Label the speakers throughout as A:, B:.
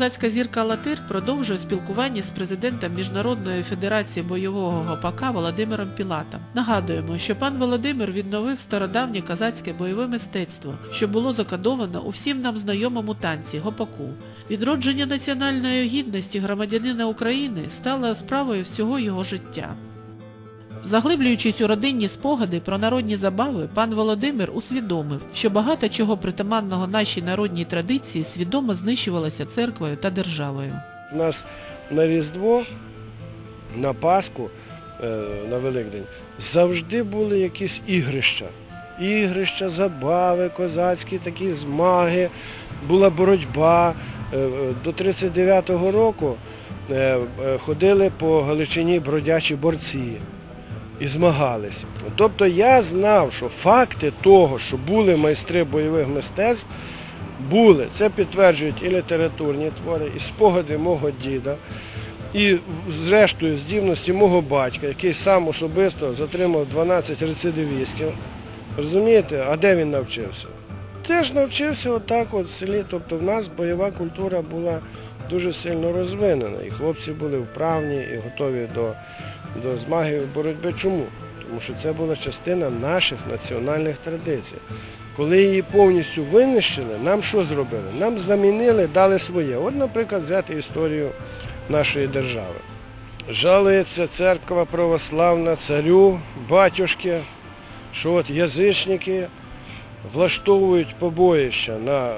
A: Козацька зірка Латир продовжує спілкування з президентом Міжнародної федерації бойового гопака Володимиром Пілатом. Нагадуємо, що пан Володимир відновив стародавнє козацьке бойове мистецтво, що було закодовано у всім нам знайомому танці гопаку. Відродження національної гідності громадянина України стало справою всього його життя. Заглиблюючись у родинні спогади про народні забави, пан Володимир усвідомив, що багато чого притаманного нашій народній традиції свідомо знищувалося церквою та державою.
B: У нас на Різдво, на Пасху, е, на Великдень завжди були якісь ігрища. Ігрища, забави, козацькі такі змаги, була боротьба. Е, е, До 39-го року ходили по Галичині бродячі борці і змагались. Тобто я знав, що факти того, що були майстри бойових мистецтв, були. Це підтверджують і літературні твори, і спогади мого діда, і зрештою здібності мого батька, який сам особисто затримав 12 рецидивістів. Розумієте, а де він навчився? Теж навчився отак от в селі. Тобто в нас бойова культура була дуже сильно розвинена. І хлопці були вправні і готові до, до змаги боротьби. Чому? Тому що це була частина наших національних традицій. Коли її повністю винищили, нам що зробили? Нам замінили, дали своє. От, наприклад, взяти історію нашої держави. Жалується церква православна царю, батюшки, що от язичники влаштовують побоїща на е,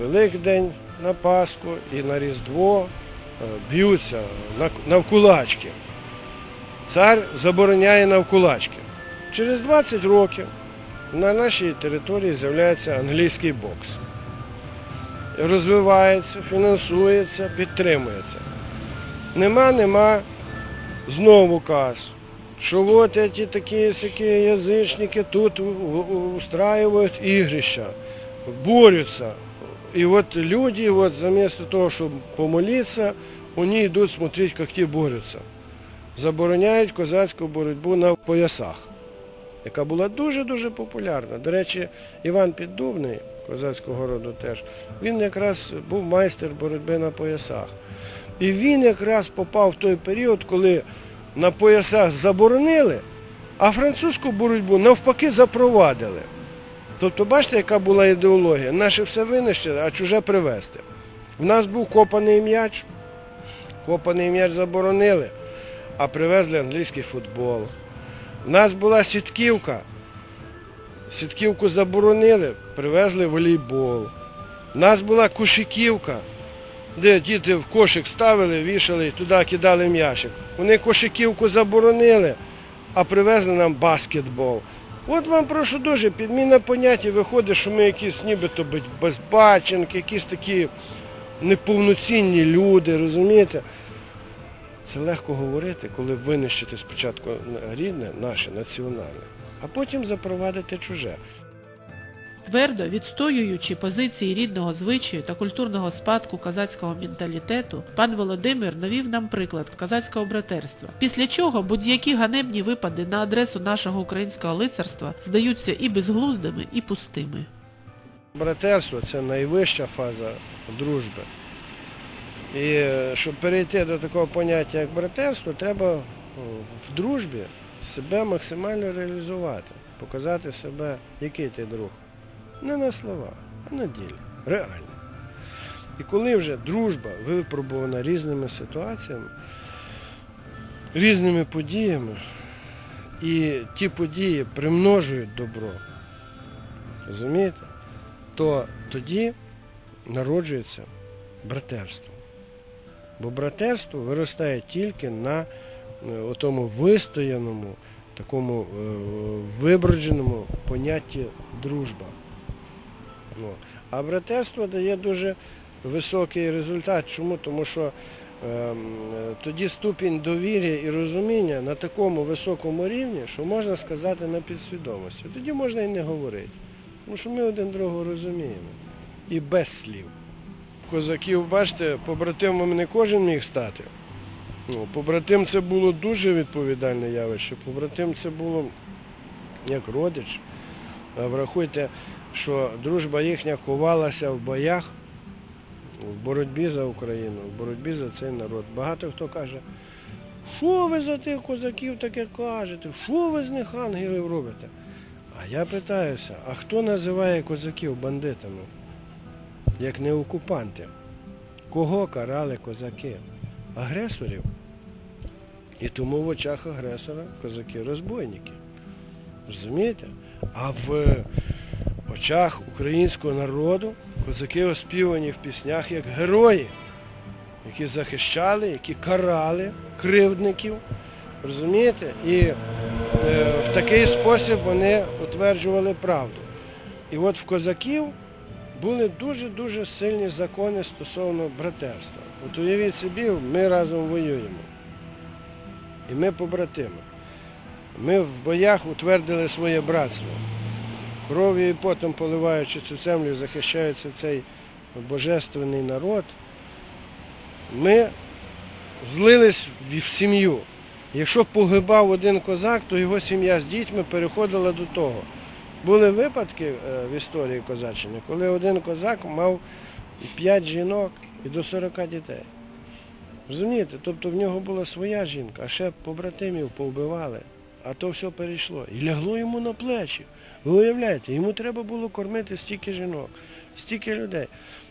B: Великдень, на Пасху і на Різдво, б'ються навкулачки. Цар забороняє навкулачки. Через 20 років на нашій території з'являється англійський бокс. Розвивається, фінансується, підтримується. Нема, нема знову указ, що от ці такі сякі язичники тут устраюють ігрища, борються. І от люди, от, замісто того, щоб помолитися, вони йдуть смотреть, як ті борються. Забороняють козацьку боротьбу на поясах, яка була дуже-дуже популярна. До речі, Іван Піддубний, козацького роду теж, він якраз був майстер боротьби на поясах. І він якраз попав в той період, коли на поясах заборонили, а французьку боротьбу навпаки запровадили. Тобто, бачите, яка була ідеологія? Наше все винищили, а чуже привезти. В нас був копаний м'яч, копаний м'яч заборонили, а привезли англійський футбол. В нас була сітківка, сітківку заборонили, привезли волейбол. В нас була кошиківка, де діти в кошик ставили, вішали і туди кидали м'ячик. Вони кошиківку заборонили, а привезли нам баскетбол. От вам прошу дуже, підміна поняття виходить, що ми якісь нібито безбаченки, якісь такі неповноцінні люди, розумієте? Це легко говорити, коли винищити спочатку рідне, наше національне, а потім запровадити чуже.
A: Твердо відстоюючи позиції рідного звичаю та культурного спадку козацького менталітету, пан Володимир навів нам приклад козацького братерства, після чого будь-які ганебні випади на адресу нашого українського лицарства здаються і безглуздими, і пустими.
B: Братерство це найвища фаза дружби. І е, щоб перейти до такого поняття, як братерство, треба в дружбі себе максимально реалізувати, показати себе, який ти друг. Не на слова, а на ділі. Реально. І коли вже дружба випробувана різними ситуаціями, різними подіями, і ті події примножують добро, розумієте? то тоді народжується братерство. Бо братерство виростає тільки на е, тому вистояному, такому е, вибродженому понятті дружба. О. А братерство дає дуже високий результат. Чому? Тому що ем, тоді ступінь довір'я і розуміння на такому високому рівні, що можна сказати на підсвідомості. Тоді можна і не говорити. Тому що ми один другого розуміємо. І без слів. Козаків, бачите, побратимом не кожен міг стати. Ну, побратим це було дуже відповідальне явище. Побратим це було як родич. Врахуйте, що дружба їхня ковалася в боях. в боротьбі за Україну, в боротьбі за цей народ. Багато хто каже, що ви за тих козаків таке кажете, що ви з них ангелів робите? А я питаюся, а хто називає козаків бандитами, як не окупанти? Кого карали козаки? Агресорів. І тому в очах агресора козаки розбойники. Розумієте? А в очах українського народу козаки оспівані в піснях як герої, які захищали, які карали кривдників. Розумієте? І е, в такий спосіб вони утверджували правду. І от в козаків були дуже-дуже сильні закони стосовно братерства. От уявіть собі, ми разом воюємо. І ми побратими. Ми в боях утвердили своє братство. Кров'ю і потом поливаючи цю землю, захищаючи цей божественний народ, ми злились в сім'ю. Якщо погибав один козак, то його сім'я з дітьми переходила до того. Були випадки е, в історії Козаччини, коли один козак мав 5 жінок і до 40 дітей. Розумієте? Тобто в нього була своя жінка, а ще побратимів повбивали, а то все перейшло. І лягло йому на плечі. Ви уявляєте, йому треба було кормити стільки жінок, стільки людей.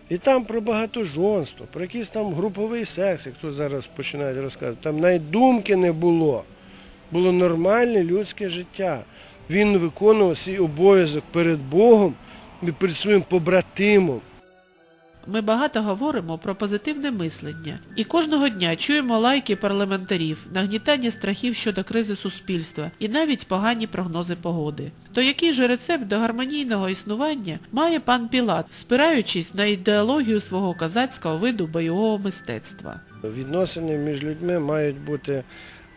B: І там про багатожонство, про якийсь там груповий секс, як тут зараз починають розказувати, там навіть думки не було. Було нормальне людське життя. Він виконував свій обов'язок перед Богом і перед своїм побратимом.
A: Ми багато говоримо про позитивне мислення і кожного дня чуємо лайки парламентарів, нагнітання страхів щодо кризи суспільства і навіть погані прогнози погоди. То який же рецепт до гармонійного існування має пан Пілат, спираючись на ідеологію свого козацького виду бойового мистецтва?
B: Відносини між людьми мають бути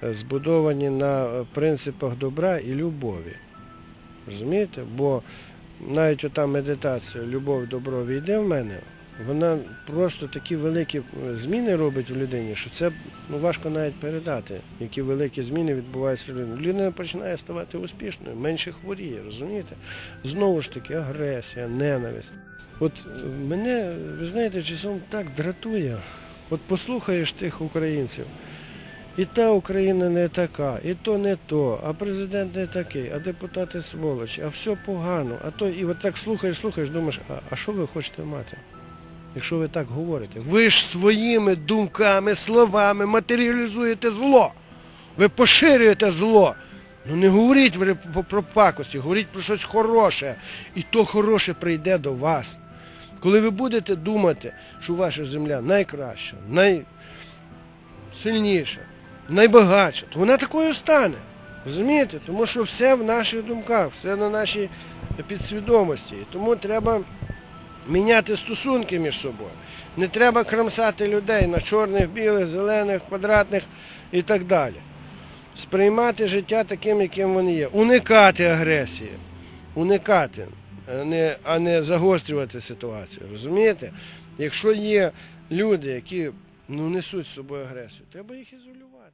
B: е, збудовані на е, принципах добра і любові. Розумієте? Бо навіть ота медитація Любов, добро війде в мене, вона просто такі великі е, зміни робить в людині, що це ну, важко навіть передати, які великі зміни відбуваються в людині. Людина починає ставати успішною, менше хворіє, розумієте? Знову ж таки, агресія, ненависть. От е, мене, ви знаєте, часом так дратує. От послухаєш тих українців, і та Україна не така, і то не то, а президент не такий, а депутати сволочі, а все погано. А то і от так слухаєш, слухаєш, думаєш, а, а що ви хочете мати? Якщо ви так говорите, ви ж своїми думками, словами матеріалізуєте зло. Ви поширюєте зло. Ну не говоріть про пакості, говоріть про щось хороше. І то хороше прийде до вас. Коли ви будете думати, що ваша земля найкраща, найсильніша, найбагатша, то вона такою стане. Розумієте? Тому що все в наших думках, все на нашій підсвідомості. І тому треба міняти стосунки між собою. Не треба крамсати людей на чорних, білих, зелених, квадратних і так далі. Сприймати життя таким, яким воно є. Уникати агресії. Уникати, а не, а не загострювати ситуацію. Розумієте? Якщо є люди, які ну, несуть з собою агресію, треба їх ізолювати.